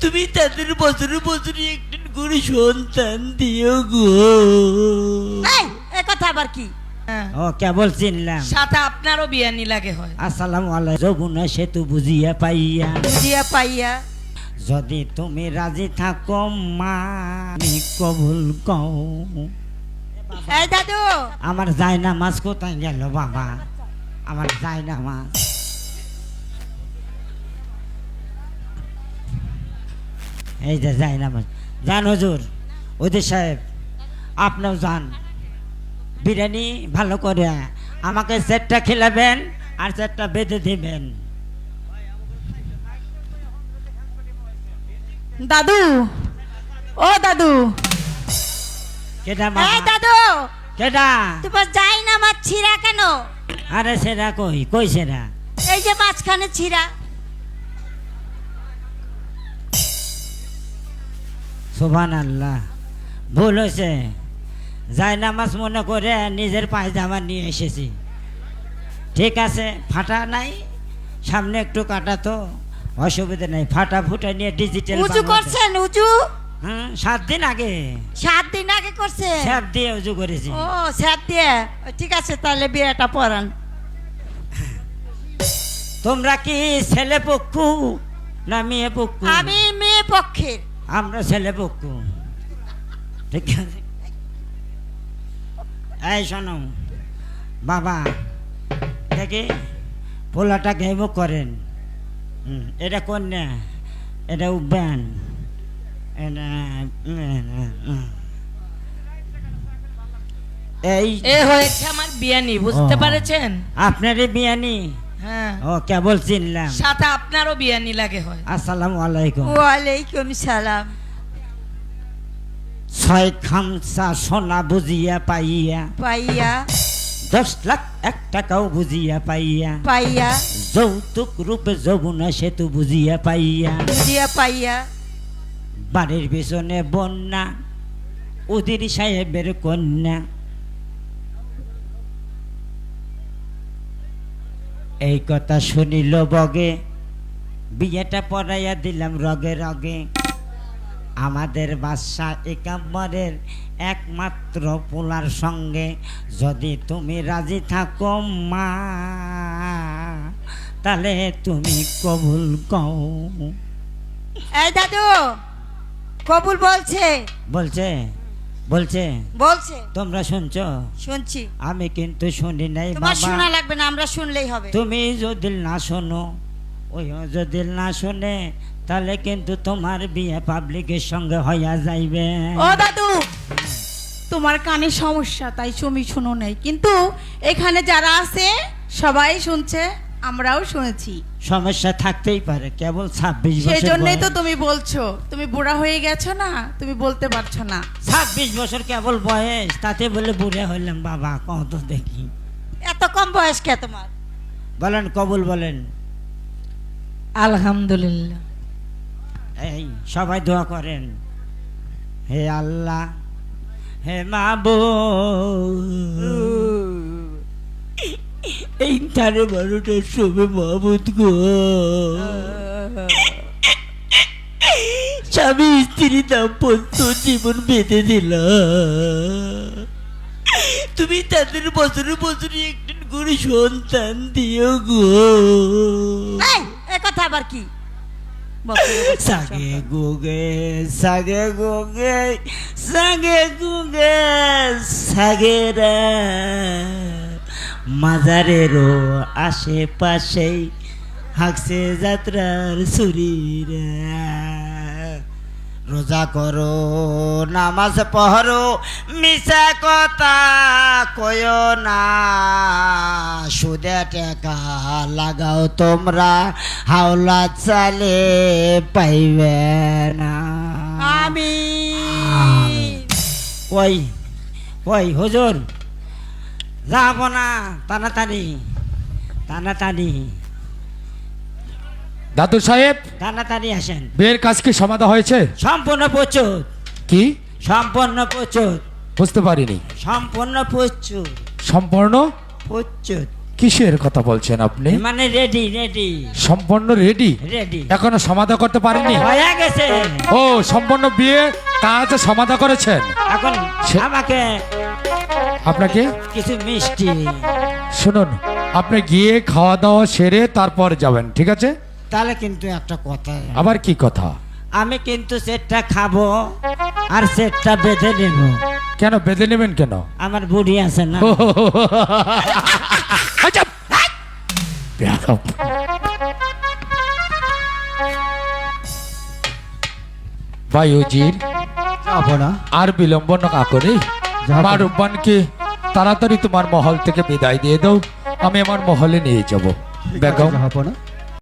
তুমি তাদের বছরে বছরে একটু করে সন্তান দিও গো। এই এ কথা আবার কি? হ্যাঁ। ও কেবল চিনলাম। সাথে আপনারও বিয়ানি লাগে হয়। আসসালামু আলাইকুম। যমুনা সেতু বুঝিয়া পাইয়া। বুঝিয়া পাইয়া। যদি তুমি রাজি থাকো মা আমি কবুল কও। এই দাদু! আমার যায় না মাছ কোথায় গেল বাবা? আমার যায় না মাছ এই যে যায় নামাজ যান হুজুর ওদের সাহেব আপনিও যান। বিরিয়ানি ভালো করে আমাকে সেটটা খেলাবেন আর সেটটা বেঁধে দিবেন। দাদু ও দাদু। কেটা এই দাদু। কেটা তোমার যাই না মাছ ছিঁড়া কেন? আরে সেরা কই? কই সেরা এই যে মাঝখানে ছিঁড়া। সোভান আল্লাহ ভুল হয়েছে। যাই নামাজ মনে করে নিজের পায়জামা নিয়ে এসেছি। ঠিক আছে ফাটা নাই সামনে একটু কাটা তো অসুবিধা নাই ফাটা ফুটা নিয়ে ডিজিটাল উঁচু করছেন উঁচু হ্যাঁ সাত দিন আগে। সাত দিন আগে করছে স্যাপ দিয়ে উঁচু করেছি। ও স্যার দিয়ে? ঠিক আছে তাহলে বিয়েটা পড়ান। তোমরা কি ছেলে পক্ষু না মেয়ে পক্ষু? আমি মেয়ে পক্ষের। আমরা ছেলে পক্ষু ঠিক আছে? এই শোনো বাবা দেখি পোলাটা গেম করেন। এটা কন্যা এটা উব্যান এটা এই এ হয়েছে আমার বিয়ানি বুঝতে। পারেছেন? আপনারই বিয়ানি? হ্যাঁ। ও কেবল চিনলাম। সাথে আপনারও বিয়ানি লাগে হয়। আসসালামু আলাইকুম। ওয়ালাইকুম সালাম। ছয় খামসা সোনা বুঝিয়া পাইয়া পাইয়া। দশ লাখ এক টাকাও বুঝিয়া পাইয়া পাইয়া। যৌতুক রূপে যমুনা সেতু বুঝিয়া পাইয়া বুঝিয়া পাইয়া। বাড়ির পিছনে বন্যা উদির সাহেবের কন্যা এই কথা শুনিল বগে বিয়েটা পড়াইয়া দিলাম রগে রগে। আমাদের বাদশা একাম্বরের একমাত্র পোলার সঙ্গে যদি তুমি রাজি থাকো মা তাহলে তুমি কবুল কও। এই দাদু কবুল বলছে। বলছে? বলছে বলছে। তোমরা শুনছো? শুনছি। আমি কিন্তু শুনি নাই তোমার শোনা লাগবে না আমরা শুনলেই হবে। তুমি যদি না শোনো ওই যদি না শোনে তাহলে কিন্তু তোমার বিয়ে পাবলিকের সঙ্গে হইয়া যাইবে। ও দাদু তোমার কানে সমস্যা তাই তুমি শুনো নাই। কিন্তু এখানে যারা আছে সবাই শুনছে আমরাও শুনেছি। সমস্যা থাকতেই পারে কেবল ছাব্বিশ সেই বছর জন্যই তো তুমি বলছো তুমি বুড়া হয়ে গেছো না তুমি বলতে পারছ না। ছাব্বিশ বছর কেবল বয়স তাতে বলে বুড়ে হইলাম বাবা কত দেখি। এত কম বয়স কে তোমার? বলেন কবুল বলেন। আলহামদুলিল্লাহ। এই সবাই দোয়া করেন। হে আল্লাহ হে মাবু এই তারে বারোটার সময় মাহমুদ গো। স্বামী স্ত্রী দাম্পত্য জীবন বেঁধে দিল। তুমি তাদের বছরে বছরে একটু করে সন্তান দিও গো। কথা আবার কি? সাগে গুগে সাগে গুগে সাগে গুগে সাগেরা মাজারেরও আশেপাশেই হাকছে যাত্রার সুরিরা রোজা করো নামাজ পড়ো মিশা কথা কয় না। সুদে টাকা লাগাও তোমরা হাওলা চালে পাইবে না। আমি ওই ওই হুজুর? যাব না তাড়াতাড়ি তাড়াতাড়ি। দাদু সাহেব তাড়াতাড়ি আসেন। বিয়ের কাজ কি সমাধা হয়েছে? সম্পূর্ণ প্রচুর। কি? সম্পূর্ণ প্রচুর। বুঝতে পারিনি। সম্পূর্ণ প্রচুর। সম্পূর্ণ? প্রচুর। কিসের কথা বলছেন আপনি? মানে রেডি রেডি সম্পূর্ণ রেডি রেডি এখনও সমাধা করতে পারেননি? হয়ে গেছে। ও সম্পূর্ণ বিয়ে কাজ সমাধা করেছেন এখন আমাকে আপনাকে কিছু মিষ্টি শুনুন আপনি গিয়ে খাওয়া দাওয়া সেরে তারপর যাবেন ঠিক আছে তাহলে কিন্তু একটা কথা আবার কি কথা আমি কিন্তু সেটটা খাব আর সেটটা বেঁধে নেব কেন বেঁধে নেবেন কেন আমার বুড়ি আছে না আচ্ছা বেয়াদব। আর বিলম্ব না করে। মা রূপবানকে তাড়াতাড়ি তোমার মহল থেকে বিদায় দিয়ে দাও। আমি আমার মহলে নিয়ে যাব। বেগম।